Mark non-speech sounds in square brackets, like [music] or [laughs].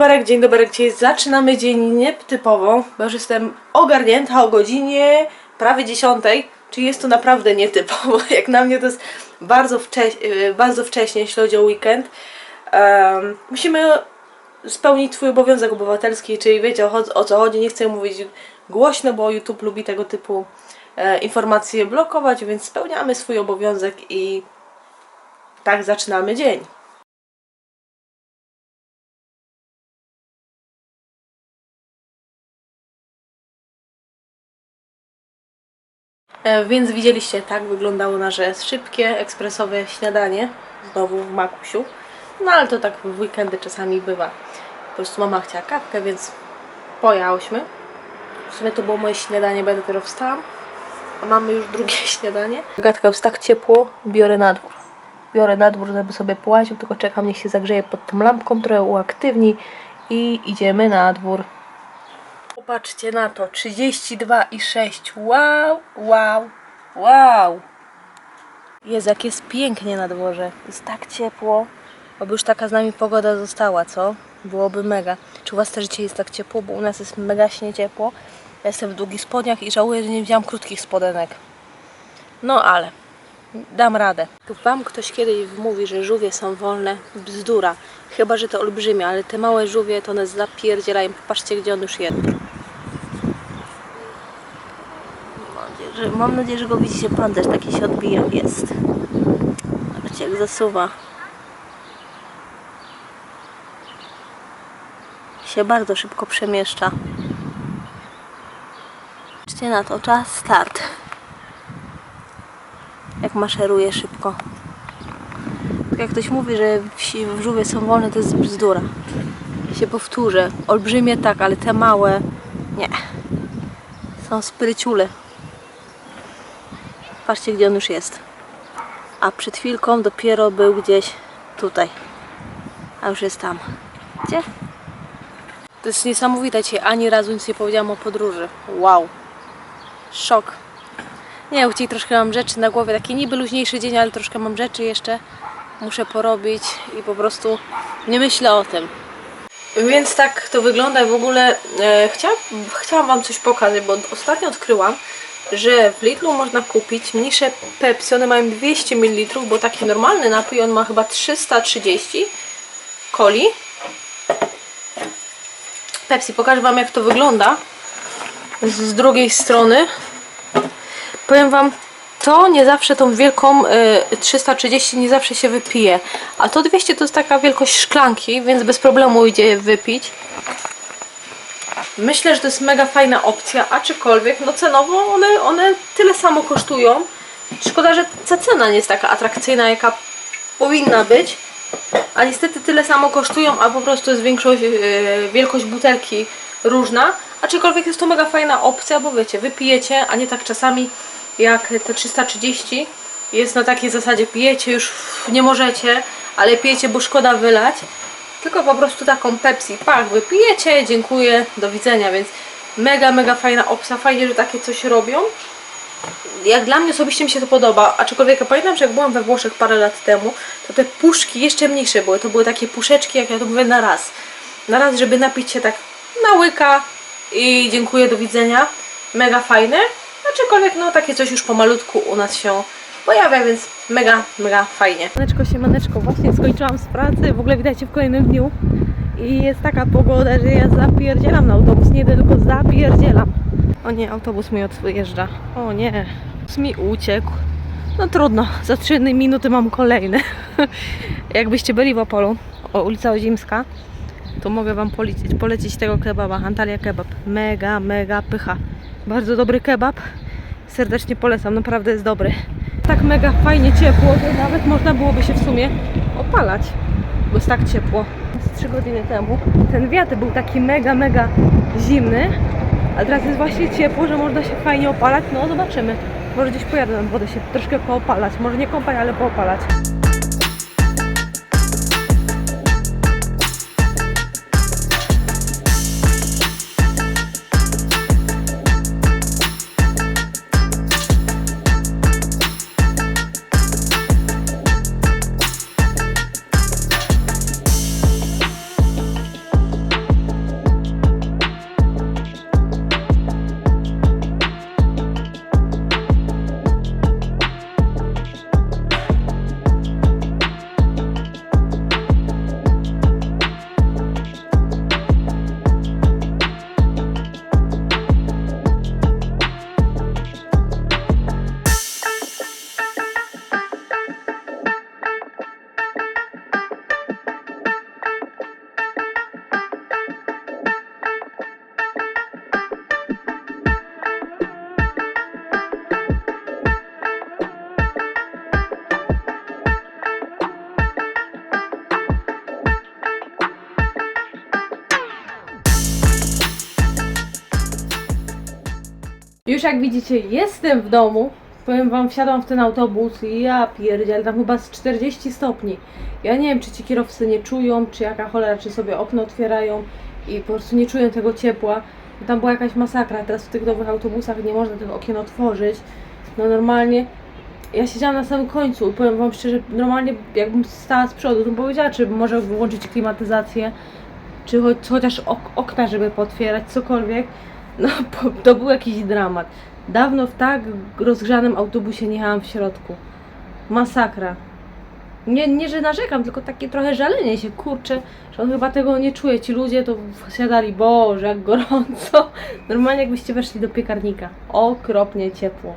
Doberek, dzień dobry. Zaczynamy dzień nietypowo, bo już jestem ogarnięta o godzinie prawie 10, czyli jest to naprawdę nietypowo. [laughs] Jak na mnie to jest bardzo, wcześ yy, bardzo wcześnie, jeśli chodzi o weekend. Em, musimy spełnić swój obowiązek obywatelski, czyli wiecie o, o co chodzi. Nie chcę mówić głośno, bo YouTube lubi tego typu e, informacje blokować, więc spełniamy swój obowiązek i tak zaczynamy dzień. Więc widzieliście, tak wyglądało nasze szybkie, ekspresowe śniadanie. Znowu w Makusiu. No ale to tak w weekendy czasami bywa. Po prostu mama chciała kawkę, więc pojałyśmy. W sumie to było moje śniadanie, ja dopiero wstałam. A mamy już drugie [laughs] śniadanie. Gatka jest tak ciepło, biorę na dwór. Biorę na dwór, żeby sobie połaził, tylko czekam, niech się zagrzeje pod tą lampką, trochę uaktywni i idziemy na dwór. Popatrzcie na to, 32,6. Wow, wow, wow. Jest, jak jest pięknie na dworze. Jest tak ciepło. Oby już taka z nami pogoda została, co? Byłoby mega. Czy u Was też dzisiaj jest tak ciepło? Bo u nas jest mega śnie ciepło. Ja jestem w długich spodniach i żałuję, że nie wziąłam krótkich spodenek. No ale dam radę. Wam ktoś kiedyś mówi, że żółwie są wolne. Bzdura. Chyba, że to olbrzymie, ale te małe żółwie to one zapierdzielają. Popatrzcie, gdzie on już jest. Mam nadzieję, że, go widzicie. Pan też taki się odbija. Jest. Zobaczcie, jak zasuwa. Się bardzo szybko przemieszcza. Patrzcie na to. Czas start. Jak maszeruje szybko. Tak jak ktoś mówi, że wsi w żółwie są wolne, to jest bzdura. Ja się powtórzę. Olbrzymie tak, ale te małe nie. Są spryciule. Patrzcie, gdzie on już jest. A przed chwilką dopiero był gdzieś tutaj. A już jest tam. Gdzie? To jest niesamowite. Dzisiaj ani razu nic nie powiedziałam o podróży. Wow. Szok. Nie, chcieli troszkę mam rzeczy na głowie. Taki niby luźniejszy dzień, ale troszkę mam rzeczy jeszcze. Muszę porobić i po prostu nie myślę o tym. Więc tak to wygląda w ogóle. E, chciałam, chciałam Wam coś pokazać, bo ostatnio odkryłam, że w Lidlu można kupić mniejsze Pepsi. One mają 200 ml, bo taki normalny napój on ma chyba 330 coli. Pepsi, pokażę Wam jak to wygląda z, drugiej strony. Powiem Wam, to nie zawsze tą wielką y, 330 nie zawsze się wypije. A to 200 to jest taka wielkość szklanki, więc bez problemu idzie wypić. Myślę, że to jest mega fajna opcja, aczkolwiek no cenowo one, one tyle samo kosztują. Szkoda, że ta cena nie jest taka atrakcyjna, jaka powinna być. A niestety tyle samo kosztują, a po prostu jest większość, yy, wielkość butelki różna. Aczkolwiek jest to mega fajna opcja, bo wiecie, wypijecie, a nie tak czasami jak te 330 jest na takiej zasadzie pijecie, już nie możecie, ale pijecie, bo szkoda wylać. Tylko po prostu taką Pepsi, pach, wypijecie, dziękuję, do widzenia, więc mega, mega fajna opcja, fajnie, że takie coś robią. Jak dla mnie osobiście mi się to podoba, aczkolwiek ja pamiętam, że jak byłam we Włoszech parę lat temu, to te puszki jeszcze mniejsze były, to były takie puszeczki, jak ja to mówię, na raz. Na raz, żeby napić się tak na łyka i dziękuję, do widzenia. Mega fajne, aczkolwiek no takie coś już pomalutku u nas się pojawia, więc mega, mega fajnie. Maneczko się, maneczko, właśnie skończyłam z pracy, w ogóle witajcie w kolejnym dniu i jest taka pogoda, że ja zapierdzielam na autobus, nie tylko zapierdzielam. O nie, autobus mi odjeżdża. O nie, mi uciekł. No trudno, za 3 minuty mam kolejny. [laughs] Jakbyście byli w Opolu, o, ulica Ozimska, to mogę Wam polecić, polecić tego kebaba, Antalya Kebab. Mega, mega pycha. Bardzo dobry kebab. Serdecznie polecam, naprawdę jest dobry. Tak mega fajnie ciepło, że nawet można byłoby się w sumie opalać, bo jest tak ciepło. Z 3 godziny temu ten wiatr był taki mega, mega zimny, a teraz jest właśnie ciepło, że można się fajnie opalać. No zobaczymy. Może gdzieś pojadę nad wodę się troszkę poopalać. Może nie kąpać, ale poopalać. Już jak widzicie, jestem w domu. Powiem wam, wsiadłam w ten autobus i ja pierdzielę, tam chyba z 40 stopni. Ja nie wiem, czy ci kierowcy nie czują, czy jaka cholera, czy sobie okno otwierają i po prostu nie czują tego ciepła. Tam była jakaś masakra, teraz w tych nowych autobusach nie można tych okien otworzyć. No normalnie, ja siedziałam na samym końcu i powiem wam szczerze, normalnie jakbym stała z przodu, to bym powiedziała, czy może wyłączyć klimatyzację, czy chociaż ok, okna, żeby potwierać, cokolwiek. No, to był jakiś dramat. Dawno w tak rozgrzanym autobusie nie jechałam w środku. Masakra. Nie, nie, że narzekam, tylko takie trochę żalenie się, kurczę, że on chyba tego nie czuje. Ci ludzie to wsiadali, boże, jak gorąco. [laughs] Normalnie jakbyście weszli do piekarnika. Okropnie ciepło.